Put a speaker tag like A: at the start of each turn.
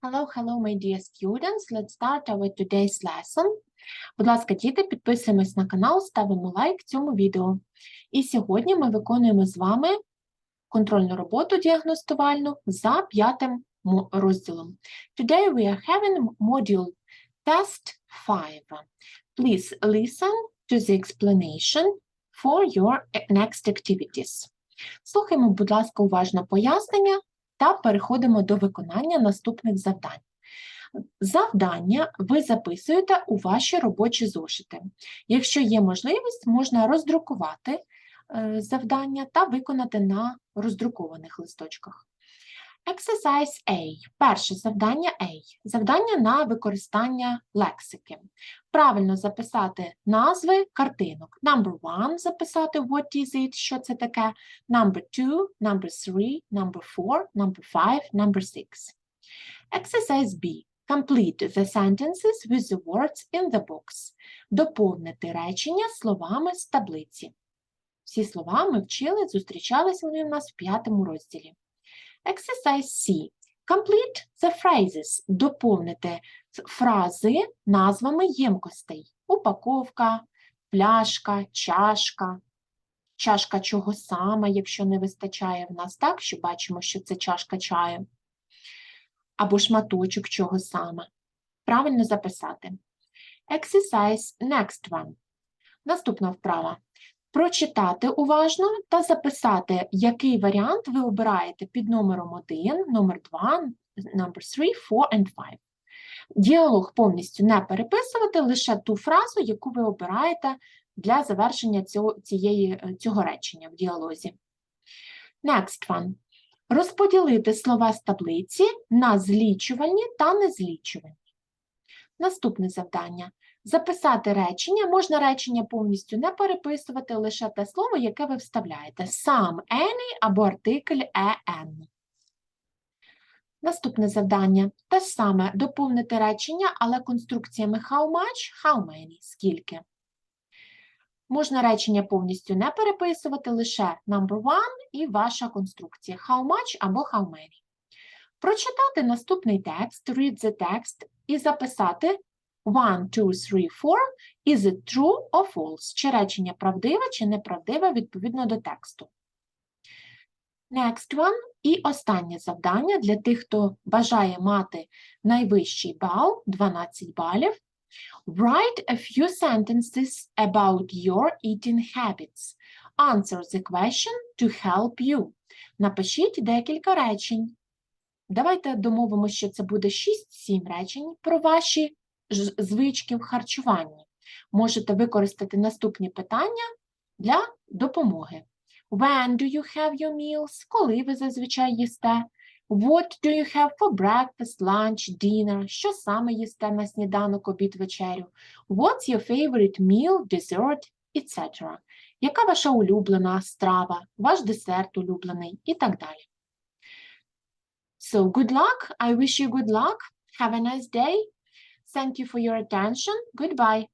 A: Hello, hello, my dear students. Let's start our today's lesson. Будь ласка, діти, підписуємось на канал, ставимо лайк цьому відео. І сьогодні ми виконуємо з вами контрольну роботу діагностувальну за п'ятим розділом. Today we are having module test 5. Please listen to the explanation for your next activities. Слухаємо, будь ласка, уважно пояснення та переходимо до виконання наступних завдань. Завдання ви записуєте у ваші робочі зошити. Якщо є можливість, можна роздрукувати е, завдання та виконати на роздрукованих листочках. Exercise A. Перше завдання A. Завдання на використання лексики. Правильно записати назви картинок. Number one записати what is it, що це таке. Number two, number three, number four, number five, number six. Exercise B. Complete the sentences with the words in the box. Доповнити речення словами з таблиці. Всі слова ми вчили, зустрічались вони у нас в п'ятому розділі. Exercise C. Complete the phrases. Доповнити фрази назвами ємкостей. Упаковка, пляшка, чашка. Чашка чого саме, якщо не вистачає в нас так, що бачимо, що це чашка чаю. Або шматочок чого саме. Правильно записати. Exercise next one. Наступна вправа. Прочитати уважно та записати, який варіант ви обираєте під номером 1, номер 2, number 3, 4 and 5. Діалог повністю не переписувати, лише ту фразу, яку ви обираєте для завершення цього, цієї, цього речення в діалозі. Next one. Розподілити слова з таблиці на злічувальні та незлічувальні. Наступне завдання. Записати речення. Можна речення повністю не переписувати, лише те слово, яке ви вставляєте. Some, any або артикль en. Наступне завдання. Те саме доповнити речення, але конструкціями how much, how many, скільки. Можна речення повністю не переписувати, лише number one і ваша конструкція how much або how many. Прочитати наступний текст, read the text і записати 1, 2, 3, 4 is it true or false? Чи речення правдиве чи неправдиве відповідно до тексту. Next one. І останнє завдання для тих, хто бажає мати найвищий бал, 12 балів. Write a few sentences about your eating habits. Answer the question to help you. Напишіть декілька речень. Давайте домовимося, що це буде 6-7 речень про ваші звички в харчуванні. Можете використати наступні питання для допомоги. When do you have your meals? Коли ви зазвичай їсте? What do you have for breakfast, lunch, dinner? Що саме їсте на сніданок, обід, вечерю? What's your favorite meal, dessert, etc. Яка ваша улюблена страва, ваш десерт улюблений і так далі. So good luck. I wish you good luck. Have a nice day. Thank you for your attention. Goodbye.